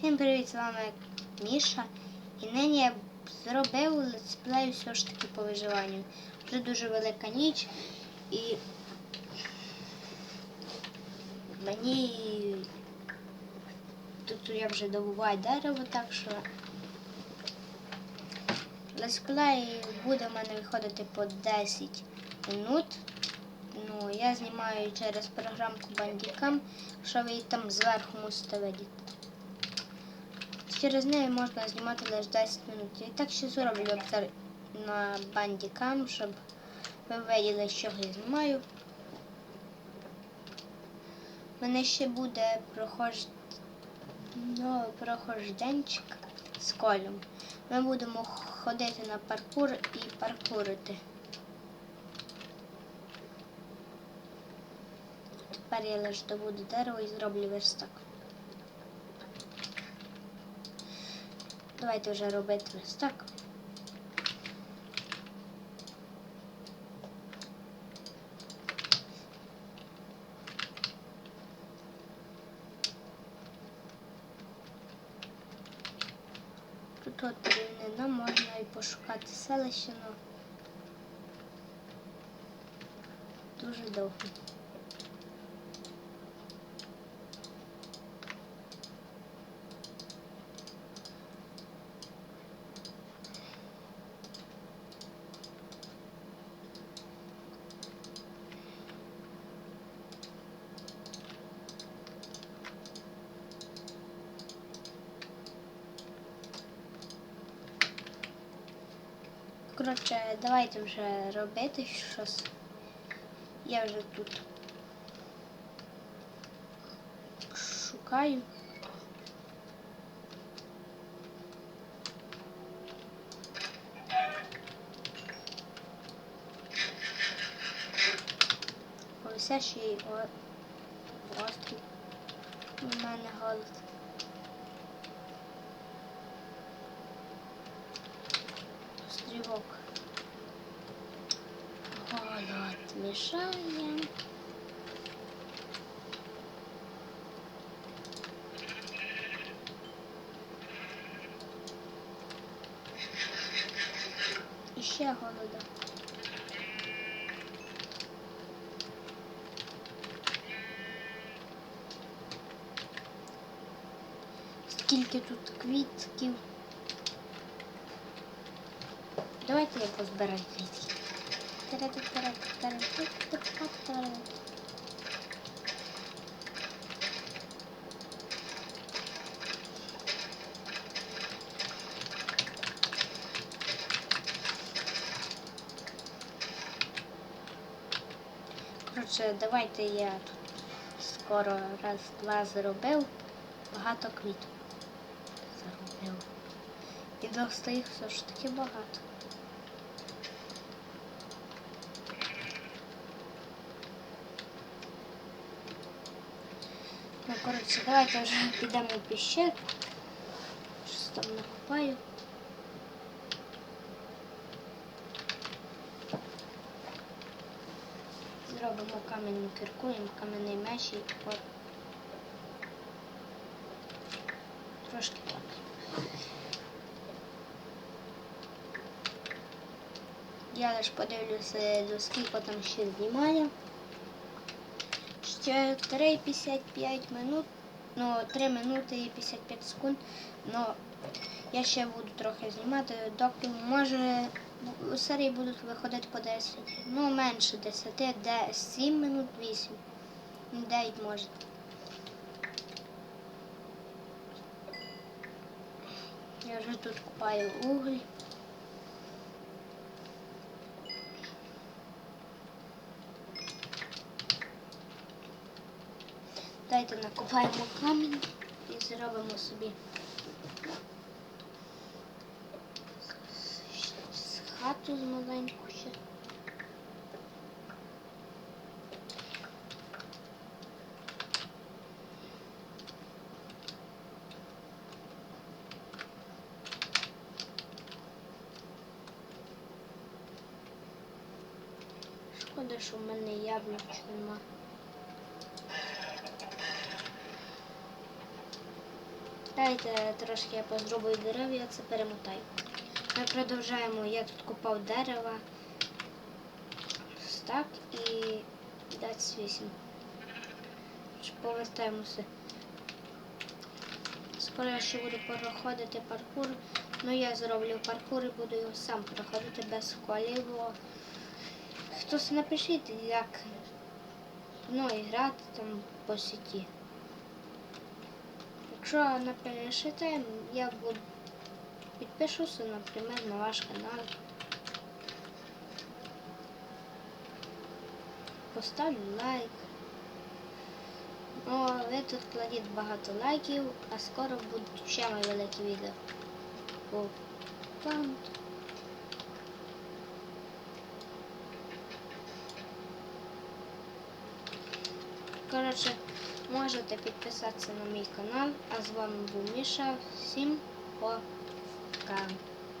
Всім привіт, з вами Міша. І нині я зробив летсплей все ж таки по виживанню. Вже дуже велика ніч і мені тут я вже добуваю дерево, так що летсплей буде в мене виходити по 10 минут. Ну, я знімаю через програмку Bandicam, що ви там зверху мусите видіти. Через неї можна знімати лише 10 минут. І так ще зроблю обзор на Bandicam, щоб ви виділи, чого я знімаю. У мене ще буде прохож... ну, прохожденчик з колем. Ми будемо ходити на паркур і паркурити. Тепер я лише добуду дерево і зроблю верстак. Давайте вже робити верстак. Тут от рівнина можна і пошукати селище, але дуже довго. Коротше, давайте вже робити щось. Я вже тут шукаю. Висящий острів. У мене голод. Голод мішає. І ще голода. Скільки тут квітків. Давайте я позбираю квітки. Коротше, давайте я тут скоро раз-два зробив. Багато квіток заробив. І до їх все ж таки багато. Ну, коротше, давайте вже підемо в піщерку. Щось там накопаю. Зробимо каменну кірку кам'яний меч і тепер трошки так. Я лише подивлюся, до скільки там ще знімає. Ще 3,55 минут, ну 3 минути і 55 секунд. Ну я ще буду трохи знімати. Доки може у серії будуть виходити по 10. Ну менше 10, де 7 минут 8. 9 може. Я вже тут купаю уголь. Дайте накопаємо камінь і зробимо собі хату з маленьку ще. Шкода, що в мене яблучко нема. Дайте трошки я позробую дерев'я, це перемотаю. Ми продовжуємо, я тут купав дерева. Так і 28. Повертаємося. Скоро я ще буду проходити паркур. Ну я зроблю паркур і буду його сам проходити без колів. бо Хтось напишіть, як ну, і грати там по сіті. Якщо напишете, я буду підпишуся, наприклад, на ваш канал. Поставлю лайк. О, ви тут кладіть багато лайків, а скоро будуть ще мої великі відео. О, там. Коротше, можете підписатися на мій канал, а з вами був Міша. Всім пока.